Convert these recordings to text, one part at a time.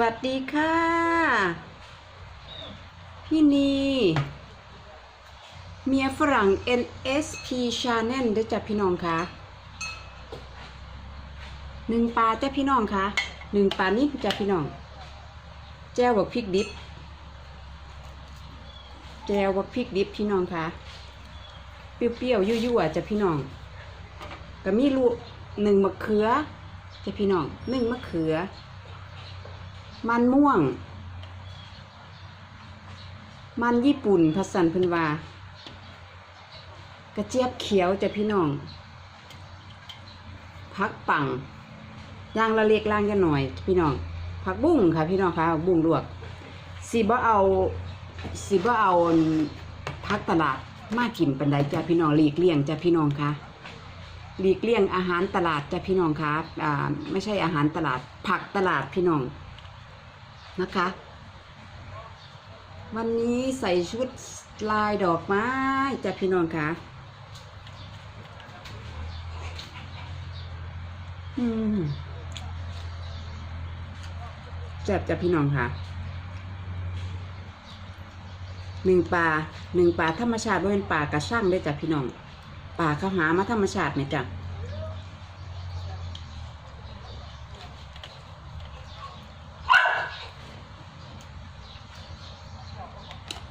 วัสดีค่ะ พี่นี เมียฝรั่ง NSP Channel ด้วยจ้ะพี่น้องคะหนึ่งปลาจ้ะพี่น้องคะหนึ่งปลานี่จ้ะพี่น้อง แจ้วบักพริกดิบ แจ้วบักพริกดิบพี่น้องคะเปรี้ยวๆยั่วๆจ้ะพี่น้องก็มีลูกหนึ่งมะเขือจ้ะพี่น้องหนึ่งมะเขือ มันม่วง มันญี่ปุ่นพัสันพินวากระเจี๊ยบเขียวจ้ะพี่น้องพักปังย่างละเล็กล่างกันหน่อย พี่น้องผักบุ้งค่ะพี่น้องค่ะบุ้งลวกสีบ่เอาสีบ่เอาพักตลาดมากินปันไดจ้ะพี่น้องหลีกเลี่ยงจ้ะพี่น้องค่ะหลีกเลี่ยงอาหารตลาดจ้ะพี่น้องครับอ่าไม่ใช่อาหารตลาด ผักตลาดพี่น้อง นะคะ วันนี้ใส่ชุดลายดอกไม้จ้ะพี่น้องค่ะอืมแซ่บจ้ะพี่น้องค่ะหนึ่งปลาหนึ่งปลาธรรมชาติว่าเป็นปลากระช่างได้จ้ะพี่น้องปลาเขาหามาธรรมชาติไหมจ้ะ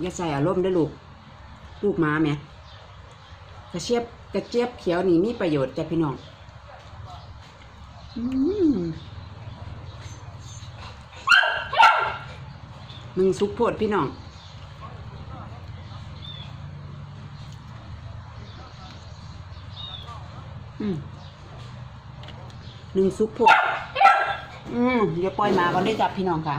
อย่าใส่อารมณ์เด้ลูก ลูกหม้าไหมกระเชียบกระเจี๊ยบเขียวนี่มีประโยชน์จ้ะพี่น้องมึงซุกโพดพี่น้องหนึ่งซุปโพดอืมเดี๋ยวปล่อยมาก่อนได้จับพี่น้องค่ะ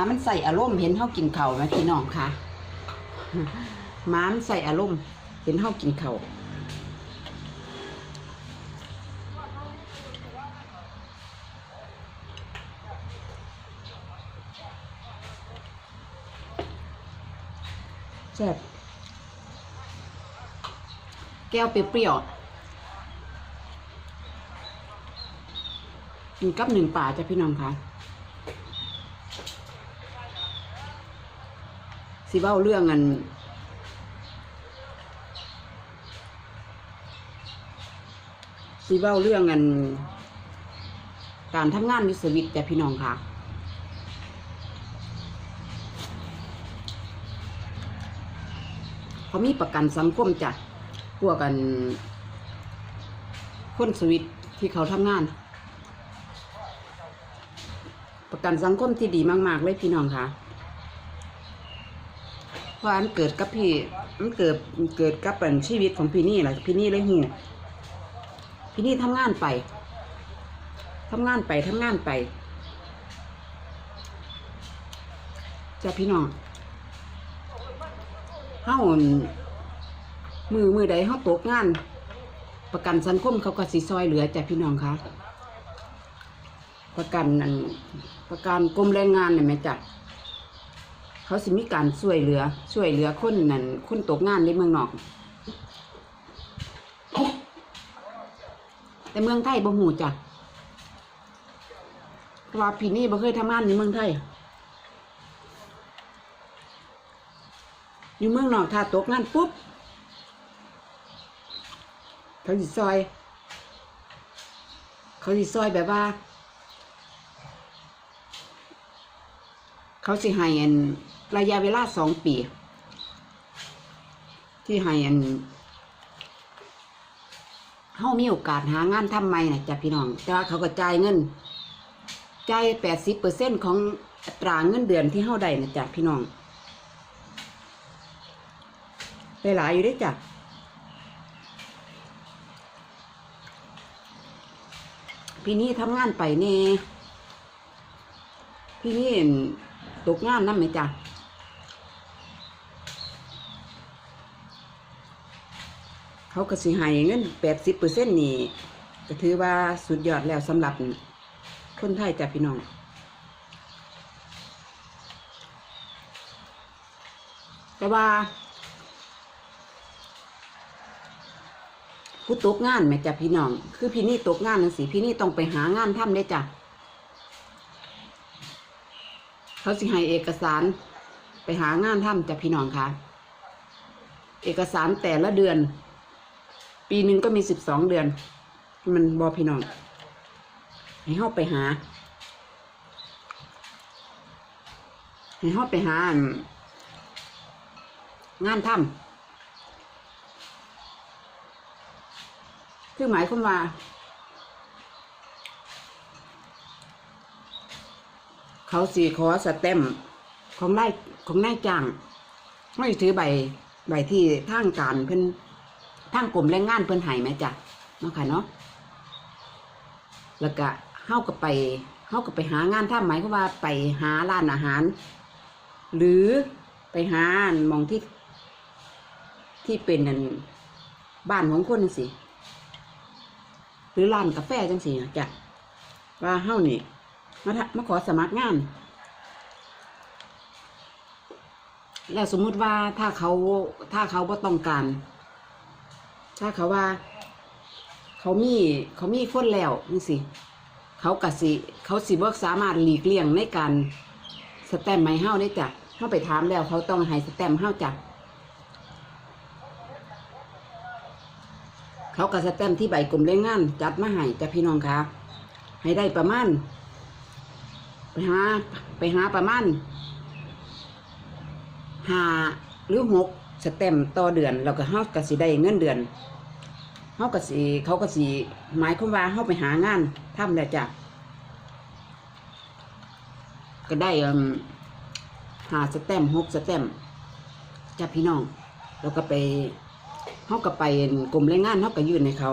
มามันใส่อารมณ์เห็นเฮากินเข่าไหมพี่น้องคะหมามันใส่อารมณ์เห็นเฮากินเข่าแซ่บแก้วเปรี้ยวกินกับหนึ่งป่าจ้ะพี่น้องค่ะ สิเบ้าเรื่องอัน สิเบ้าเรื่องอัน การทำงานวิสวิตจ้ะพี่น้องค่ะเขามีประกันสังคมจ้ะพวกกัน คนสวิตที่เขาทำงาน ประกันสังคมที่ดีมาก ๆ เลยพี่น้องค่ะ เพราะอันเกิดกับพี่มันเกิดเกิดกับเป็นชีวิตของพี่นี่แหละพี่นี่เลยหูพี่นี่ทำงานไปทำงานไปทำงานไปจะพี่น้องเฮาอั่นมือมือใดเฮาตกงาน ประกันสังคมเขาก็สิซอยเหลือจ้ะพี่น้องคะประกันอันประกันกรมแรงงานเนี่ยแม่จ้ะ เขาสิมีการช่วยเหลือช่วยเหลือคนนั่นคนตกงานในเมืองนอก แต่เมืองไทยบ่หูจ้ะเราะว่าพี่นี่บ่เคยทำงานในเมืองไทย อยู่เมืองนอกถ้าตกงานปุ๊บเขาสิซอย เขาสิซอยแบบว่า เขาสิให้อัน ระยะเวลาสองปี ที่ให้อันเขามีโอกาสหางานทำใหม่นะจ้ะพี่น้อง แต่ว่าเขาก็จ่ายเงินจ่ายแปดสิบเปอร์เซ็นของอัตราเงินเดือนที่เขาได้นะจ้ะพี่น้องได้หลายอยู่ได้จ้ะพี่นี่ทำงานไปเน่พี่นี่ตกงานนั่นไหมจ้ะ เขาก็สิให้เงินแปดสิบเปอร์เซ็นต์นี่ก็ถือว่าสุดยอดแล้วสำหรับคนไทยจ้ะพี่น้องแต่ว่าผู้ตกงานแม่จ้ะพี่น้อง คือพี่นี่ตกงานนั่นสิพี่นี่ต้องไปหางานทำได้จ้ะเขาสิให้เอกสารไปหางานทำจ้ะพี่น้องคะเอกสารแต่ละเดือน ปีหนึ่งก็มีสิบสองเดือน มันบอพี่น้อง ให้เข้าไปหา ให้เข้าไปหา งานทำคือหมายความว่า เขาสีขอสแตมของได้ของนายจ้าง ไม่ถือใบใบที่ทางการเพิ่น ทางกลุ่มแรงงานเพิ่นให้ไหมจ้ะเนาะค่ะเนาะแล้วก็เฮาก็ไปเฮาก็ไปหางานทำหมายความว่าไปหาร้านอาหาร หรือไปหามองที่ที่เป็นนั่นบ้านของคนจังสิหรือร้านกาแฟจังสิจ้ะว่าเฮานี่มาทะมาขอสมัครงาน แล้วสมมุติว่าถ้าเขาถ้าเขาบ่ต้องการ ถ้าเขาว่า เขามีเขามีคนแล้วนี่สิ เขากะสิ เขาสิบ่สามารถหลีกเลี่ยงในการสแตมป์ให้เฮาได้จ้ะเฮาไปถามแล้วเขาต้องให้สแตมป์เฮาจ้ะเขากะสแตมป์ที่ใบกลมแรงงาน จัดมาให้จ้ะพี่น้องคะให้ได้ประมาณไปหาไปหาประมาณห้าหรือหก สแตมต่อเดือนแล้วก็เฮากะสิได้เงินเดือนเฮากะสิเขาก็สิหมายความว่าเฮาไปหางานทำแล้วจ้ะก็ได้หาสแตมหกสแตมจ้ะพี่น้อง แล้วก็ไปเฮาก็ไปกรมแรงงานเฮาก็ยื่นให้เขา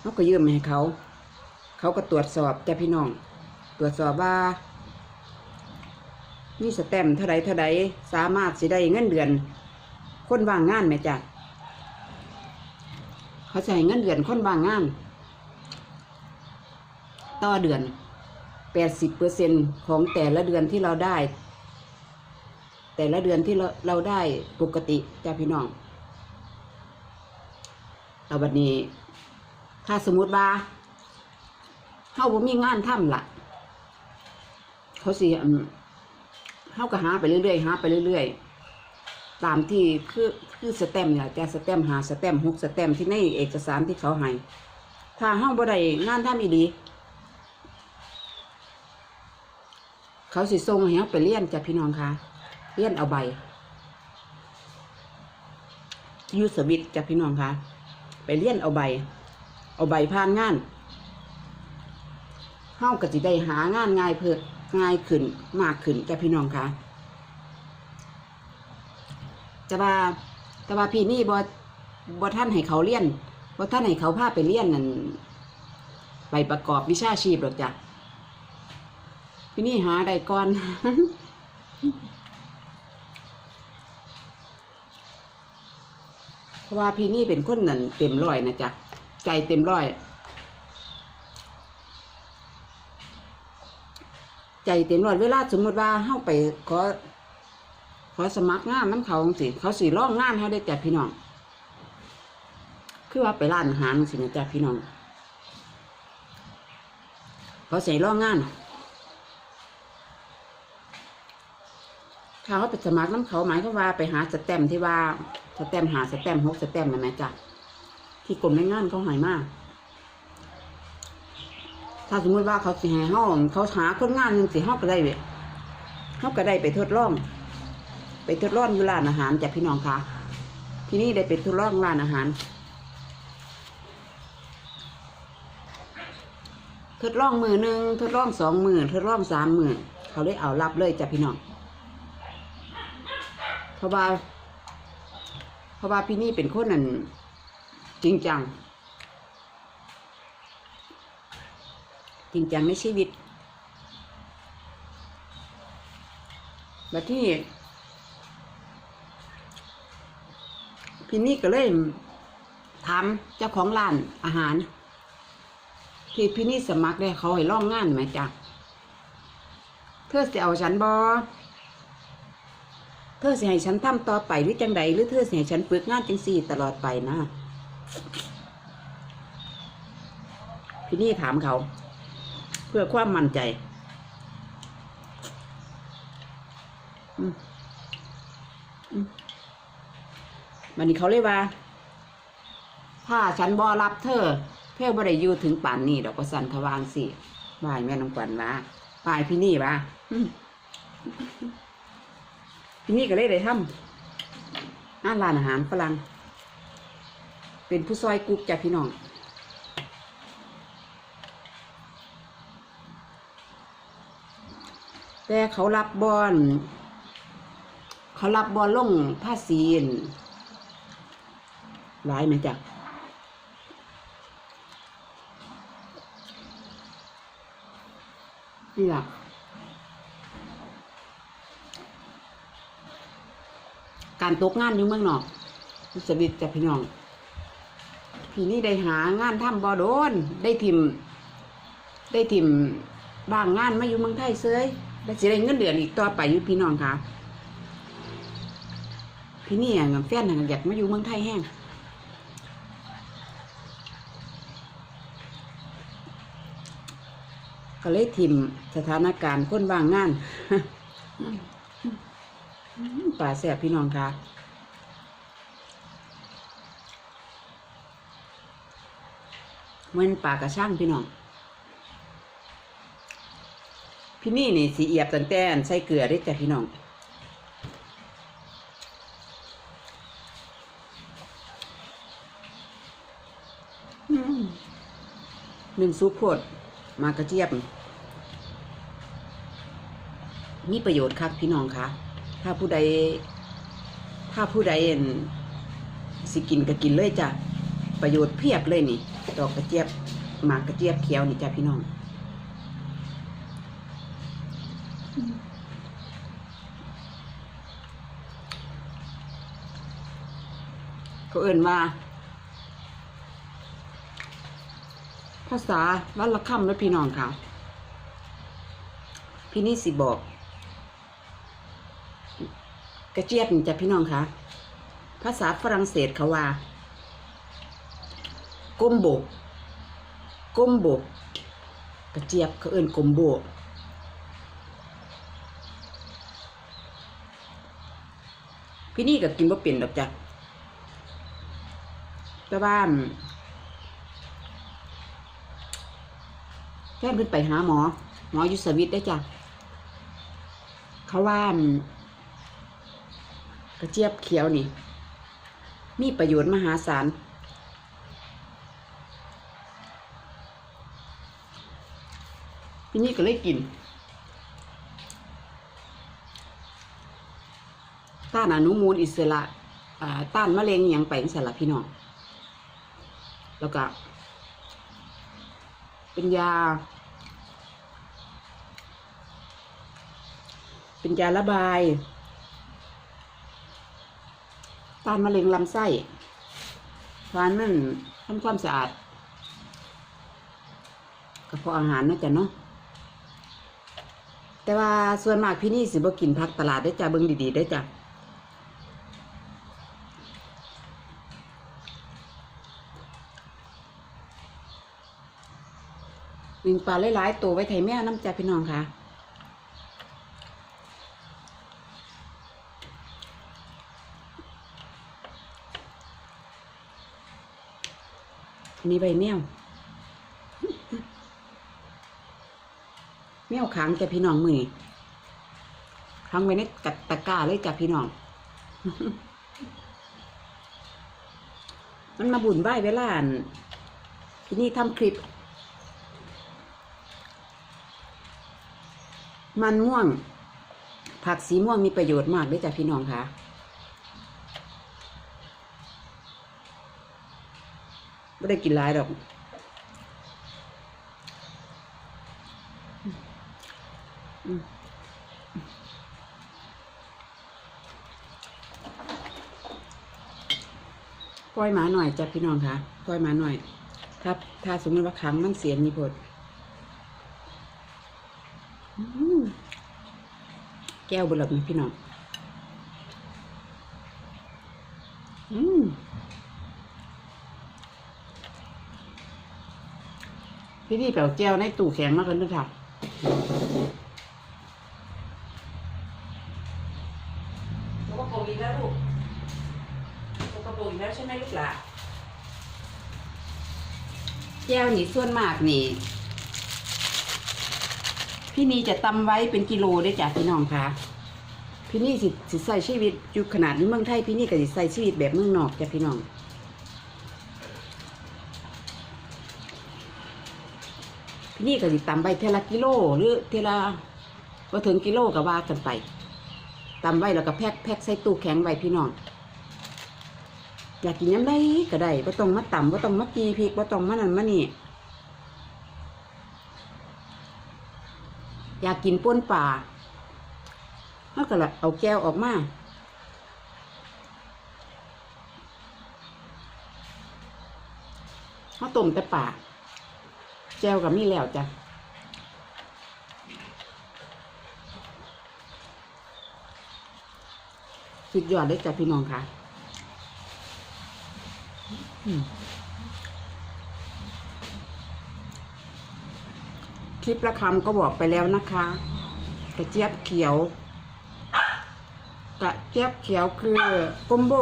เฮาก็ยื่นให้เขา เขาก็ตรวจสอบจ้ะพี่น้อง ตรวจสอบว่า มีสแตมเท่าใดเท่าใดสามารถสิได้เงินเดือน คนว่างงานไหมจ๊ะเขาจะให้เงินเดือนคนว่างงาน ต่อเดือนแปดสิบเปอร์เซ็นของแต่ละเดือนที่เราได้ แต่ละเดือนที่เราเราได้ปกติจ้ะพี่น้องเอาบัดนี้ ถ้าสมมติว่าเฮาบ่มีงานทำล่ะ เขาสิอืม เฮาก็หาไปเรื่อยๆหาไปเรื่อยๆตามที่คือคือสแตมเนี่ยแต่สแตมหาสแตมหกสแตมที่ในเอกสารที่เขาให้ถ้าเฮาบ่ได้งานทำอีดี เขาสิส่งให้เฮาไปเรียนจ้ะพี่น้องค่ะเรียนเอาใบยูสวิตจ้ะพี่น้องค่ะไปเรียนเอาใบ เอาใบผ่านงานเฮาก็สิได้หางานง่ายเพิ่ม ง่ายขึ้นมากขึ้นแก่พี่น้องคะแต่ว่าแต่ว่าพี่นี่บ่บ่ท่านให้เขาเรียนบ่ท่านให้เขาพาไปเรียนนั่นไปประกอบวิชาชีพหรอกจ้ะพี่นี่หาได้ก่อนเพราะว่าพี่นี่เป็นคนนั่นเต็มร้อยนะจ๊ะใจเต็มร้อย ใจเต็มร้อยเวลาสมมติว่าเฮาไปขอขอสมัครงานน้ำเขาจังสิเขาสิร้องงานเฮาได้จ้ะพี่น้อง คือว่าไปร้านอาหารจังสินะจ้ะพี่น้องเขาใส่ร้องงานถ้าเขาไปสมัครน้ำเขาหมายเขาว่าไปหาสแตมที่ว่าสแตมหาสแตมหกสแตมป์นะแม่จ้ะที่กรมแรงงานเขาหายมาก ถ้าสมมติว่าเขาสิให้ห้องเขาหาคนงานหนึ่งสิห้องก็ได้เว้ยห้องก็ได้ไปทดลอง ไปทดลองอยู่ร้านอาหารจากพี่น้องค่ะ ที่นี่ได้ไปทดลองร้านอาหาร ทดลองมือหนึ่งทดลองสองมือทดลองสามมือเขาได้เอารับเลยจากพี่น้องเพราะว่าเพราะว่าพี่นี่เป็นคนนั่นจริงจัง จริงจังในชีวิตแบบที่พี่นี่ก็เลยถามเจ้าของร้านอาหาร ที่พี่นี่สมัครได้เขาให้ล่องงานไหมจ๊ะเธอจะเอาฉันบอเธอสิให้ฉันทำต่อไปหรือจังใดหรือเธอสิให้ฉันฝึกงานจังสี่ตลอดไปนะ พี่นี่ถามเขา เพื่อความมั่นใจมันนี้เขาเลยว่า ถ้าฉันบอรับเธอเธอบ่ได้อยู่ถึงป่านนี้ดอกประสันเขาวาจั่งสิวายแม่น้องกวันว่าปายพี่นี่ว่าพี่นี่ก็เลยได้ทำงานร้านอาหารฝรั่งเป็นผู้ซอยกุ๊กจากพี่น้อง แต่เขารับบอลเขารับบอลลงภาษีนหลายไหมจ๊ะนี่ล่ะการตกงานอยู่เมืองนอกสวิตจากพี่น้องพี่นี่ได้หางานทำบอโดน ได้ทิม ได้ทิมบางงานมาอยู่เมืองไทยเซย ได้สิได้เงินเดือนอีกต่อไปอยู่พี่น้องค่ะ พี่นี่อะแฟนน่ะอยากมาอยู่เมืองไทยแห้งก็เลยทิมสถานการณ์คนบางงานป่าแสบพี่น้องค่ะเหมันป่ากระช่างพี่น้อง พี่นี่นี่สีเอียบตั้งแต่นใส่เกลือได้จ้ะพี่น้องหนึ่งซุปโพดมากระเจี๊ยบ มีประโยชน์ครับพี่น้องคะถ้าผู้ใด ถ้าผู้ใดเห็นสิกินก็กินเลยจ้ะ ประโยชน์เพียบเลยนี่ดอกกระเจี๊ยบมากกระเจี๊ยบเขียวนี่จ้ะพี่น้อง เขาเอื่นว่าภาษาวัลค่ำและพี่น้องค่ะ พี่นี่สิบอก กระเจี๊ยบนี่จ้ะพี่น้องค่ะ ภาษาฝรั่งเศสเขาว่า ก้มโบกก้มโบกกระเจี๊ยบเขาเอื่นก้มโบก พี่นี่ก็กินบ่เป็นดอกจ้ะแต่ว่าแฟนเพิ่นไปหาหมอ หมออยู่สวิตได้จ้ะเขาว่ากระเจี๊ยบเขียวนี่ มีประโยชน์มหาศาลพี่นี่ก็เลยกิน ต้านอนุมูลอิสระต้านมะเร็งอย่างไปจั่งซันละพี่น้อง แล้วก็เป็นยา เป็นยาระบาย ต้านมะเร็งลำไส้ทานมันทำความสะอาดกระเพาะอาหารเนาะจ้ะเนาะแต่ว่าส่วนมากพี่นี่สิบ่กินผักตลาดได้จ้ะเบิ่งดีๆได้จ้ะ วิ่งปลาหลายๆตัวไว้ไถแม่น้ำจ้ะพี่น้องค่ะอันนี้ใบแมวแมวขังจ้ะพี่น้องมือขังไว้ในกัดตะกร้าเลยจ้ะพี่น้อง มันมาบุญไหว้เวลานที่นี่ทำคลิป มันม่วง ผักสีม่วงมีประโยชน์มากด้วยจ้ะพี่น้องค่ะไม่ได้กินหลายดอกปล่อยหมาหน่อยจ้ะพี่น้องค่ะปล่อยหมาหน่อย ถ้าถ้าสมมติว่าครั้งมันเสียมีผล แก้วบุหรี่พี่น้อง อืมพี่นี่แปลวแก้วในตู้แข็งมากกันด้วยค่ะแล้วก็ปูนแล้วแล้วก็ปูนแล้วใช่ไหมลูกหล่ะแก้วนี่ส่วนมากนี่ พี่นีจะตำไว้เป็นกิโลได้จ้ะพี่น้องคะพี่นี่สิสิใส่ชีวิตอยู่ขนาดนี้เมืองไทยพี่นี่ก็สิใส่ชีวิตแบบเมืองนอกจ้ะพี่น้องพี่นี่ก็สิตำไปเทละกิโลหรือเทละว่าถึงกิโลก็ว่ากันไปตำไว้แล้วก็แพ็คแพ็คใส่ตู้แข็งไว้พี่น้องอยากกินย้ำได้ก็ได้ว่าต้องมาตำว่าต้องมากีพริกว่าต้องมานั่นมานี่ อยากกินป่นป่าเขาก็ละเอาแก้วออกมาเขาต้มแต่ป่าแก้วกับมีแล้วจ้ะสุดยอดเลยจ้ะพี่น้องค่ะ อืม ลิปละคำก็บอกไปแล้วนะคะ กระเจี๊ยบเขียว กระเจี๊ยบเขียวคือก้มโบ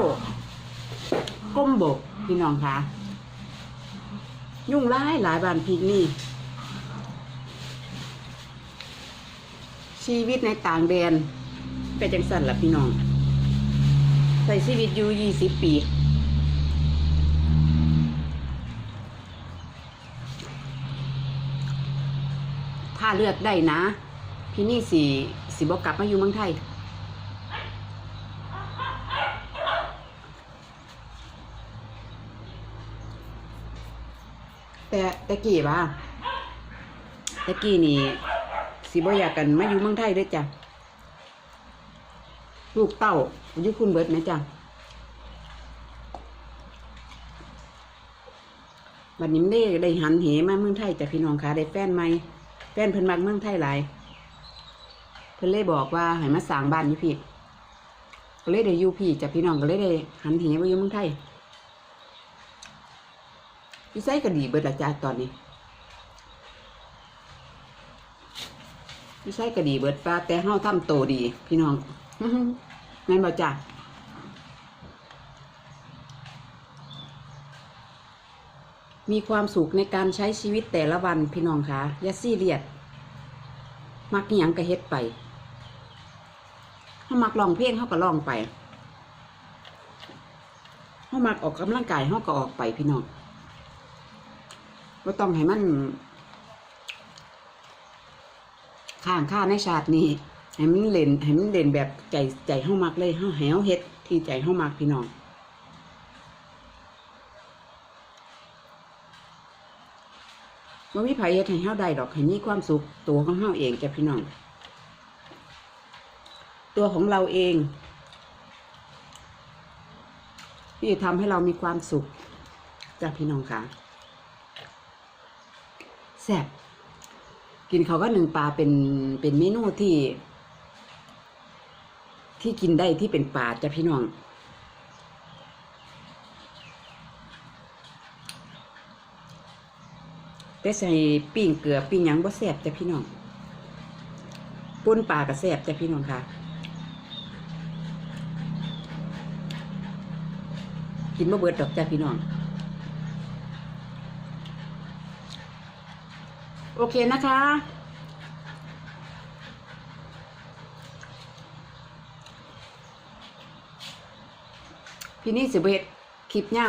ก้มโบพี่น้องคะยุ่งร้ายหลายบานพีนี่ ชีวิตในต่างแดนเป็นจังสันล่ะพี่น้อง ใส่ชีวิตอยู่ยี่สิบปี ถ้าเลือกได้นะ พี่นี่สีสีบอกกลับมาอยู่เมืองไทย แต่แต่กี้ว่าแต่กี้นี่สีบอยากกันมาอยู่เมืองไทยด้วยจ้ะลูกเต้าอยู่คุณเบิดไหมจ้ะวันนี้ไม่ได้ได้หันเหมาเมืองไทยจ้ะพี่น้องคะได้แฟนไหม แฟนเพิ่นมักเมืองไทยหลายเพิ่นเลยบอกว่าให้มาสร้างบ้านอยู่พี่ก็เลยได้อยู่พี่จากพี่น้องก็เลยได้หันเหมาอยู่เมืองไทยพี่ไส้ก็ดีเบิดละจ้าตอนนี้พี่ไส้ก็ดีเบิดฟ้าแต่เฮาทำโตดี พี่น้องแม่นบ่จ้า มีความสุขในการใช้ชีวิตแต่ละวันพี่น้องคะอย่าซีเรียสมักอหยังก็เฮ็ดไปถ้ามักร้องเพลงเขาก็ร้องไปเขามักออกกำลังกายเขาก็ออกไปพี่น้องว่าต้องให้มันข้างค่าในชาตินี้ให้มันเล่นให้มันเล่นแบบใจใจเฮามักเลยเฮาให้เฮ็ดที่ใจเฮามักพี่น้อง ว่ามีไผเฮ็ดให้เฮาได้ดอกให้มีความสุขตัวของเฮาเองจ้ะพี่น้อง ตัวของเราเอง ที่ทำให้เรามีความสุขจ้ะพี่น้องค่ะแซ่บกินเขาก็หนึ่งปลาเป็นเป็นเมนูที่ ที่กินได้ที่เป็นปลาจ้ะพี่น้อง แต่ใส่ปิ้งเกลือปิ้งหยังบ่แซ่บจ้ะพี่น้องป่นปลาก็แซ่บจ้ะพี่น้องค่ะ กินบ่เบิดดอกจ้ะพี่น้อง โอเคนะคะพี่นี่สิเฮ็ดคลิปยา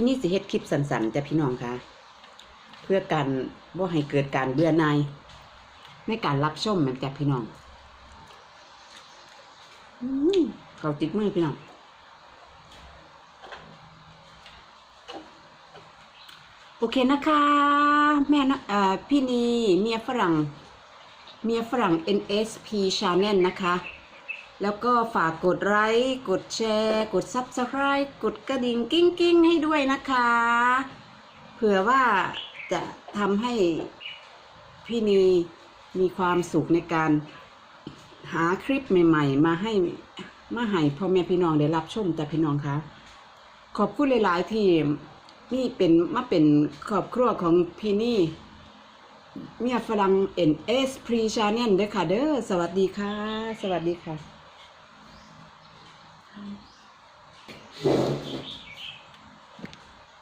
วพี่นี่สิเฮ็ดคลิปสั้นๆจะพี่น้องค่ะ เพื่อการว่าให้เกิดการเบื่อหน่ายในการรับชมม่นจะพี่น้องอเขาติดมือพี่น้องโอเคนะคะ แม่นะพี่นีเมียฝรั่ง เมียฝรั่ง NSP Channel นะคะ แล้วก็ฝากกดไลค์กดแชร์ กด Subscribe กดกระดิ่งกิ้งกิ้งให้ด้วยนะคะ เผื่อว่าจะทำให้พี่นีมีความสุขในการหาคลิปใหม่ ๆ มาให้มาให้พ่อแม่พี่น้องได้รับชมแต่พี่น้องคะขอบคุณหลายๆที่นี่เป็นมาเป็นครอบครัวของพี่นี่เมียฝรั่งเอ็นเอสพรีชาเนนเด้อค่ะเด้อสวัสดีค่ะ สวัสดีค่ะ Amém.